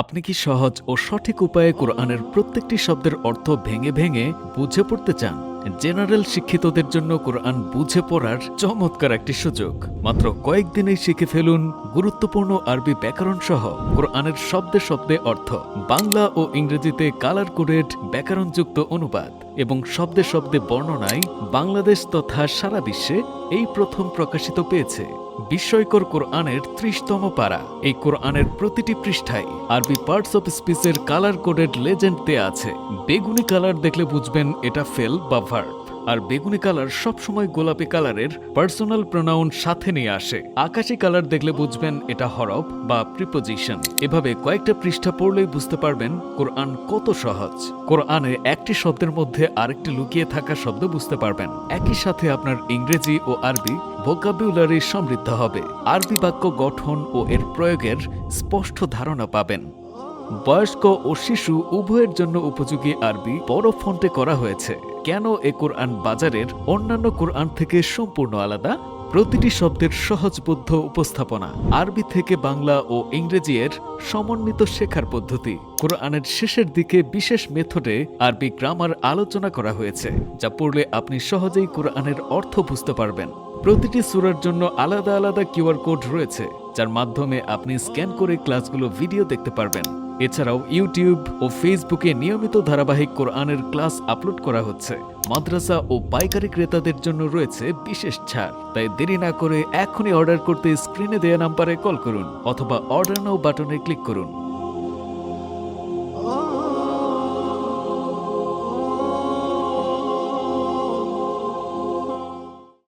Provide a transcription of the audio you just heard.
আপনি কি সহজ ও সঠিক উপায়ে কোরআনের প্রত্যেকটি শব্দের অর্থ ভেঙে ভেঙে বুঝে পড়তে চান? জেনারেল শিক্ষিতদের জন্য কোরআন বুঝে পড়ার চমৎকার একটি সুযোগ। মাত্র কয়েকদিনেই শিখে ফেলুন গুরুত্বপূর্ণ আরবি ব্যাকরণ সহ কোরআনের শব্দে শব্দে অর্থ। বাংলা ও ইংরেজিতে কালার কোডেড ব্যাকরণযুক্ত অনুবাদ। এবং শব্দে শব্দে বর্ণনায় বাংলাদেশ তথা সারা বিশ্বে এই প্রথম প্রকাশিত পেয়েছে। বিস্ময়কর কোরআনের ত্রিশতম পারা। এই কোরআনের প্রতিটি পৃষ্ঠায় আরবি পার্টস অফ স্পিচের কালার কোডেড লেজেন্ড দেয়া আছে। বেগুনি কালার দেখলে বুঝবেন এটা ফেল বা ভার্ব। আর বেগুনি কালার সবসময় গোলাপি কালারের পার্সোনাল প্রোনাউন সাথে নিয়ে আসে। আকাশি কালার দেখলে বুঝবেন এটা হরফ বা প্রিপোজিশন এভাবে কয়েকটা পৃষ্ঠা পড়লেই বুঝতে পারবেন কোরআন কত সহজ। কোরআনে একটি শব্দের মধ্যে আরেকটি লুকিয়ে থাকা শব্দ বুঝতে পারবেন। একই সাথে আপনার ইংরেজি ও আরবি ভোকাবুলারি সমৃদ্ধ হবে। আরবি বাক্য গঠন ও এর প্রয়োগের স্পষ্ট ধারণা পাবেন। বয়স্ক ও শিশু উভয়ের জন্য উপযোগী আরবি বড় ফন্টে করা হয়েছে। কেন এ কোরআন বাজারের অন্যান্য কোরআন থেকে সম্পূর্ণ আলাদা? প্রতিটি শব্দের সহজবোধ্য উপস্থাপনা, আরবি থেকে বাংলা ও ইংরেজি এর সমন্বিত শেখার পদ্ধতি, কোরআনের শেষের দিকে বিশেষ মেথডে আরবি গ্রামার আলোচনা করা হয়েছে, যা পড়লে আপনি সহজেই কোরআনের অর্থ বুঝতে পারবেন। প্রতিটি সুরার জন্য আলাদা আলাদা কিউআর কোড রয়েছে, যার মাধ্যমে আপনি স্ক্যান করে ক্লাসগুলো ভিডিও দেখতে পারবেন। এছাড়াও ইউটিউব ও ফেসবুকে নিয়মিত ধারাবাহিক কোরআনের ক্লাস আপলোড করা হচ্ছে। মাদ্রাসা ও পাইকারি ক্রেতাদের জন্য রয়েছে বিশেষ ছাড়। তাই দেরি না করে এখনই অর্ডার করতে স্ক্রিনে দেওয়া নাম্বারে কল করুন অথবা অর্ডার নাও বাটনে ক্লিক করুন।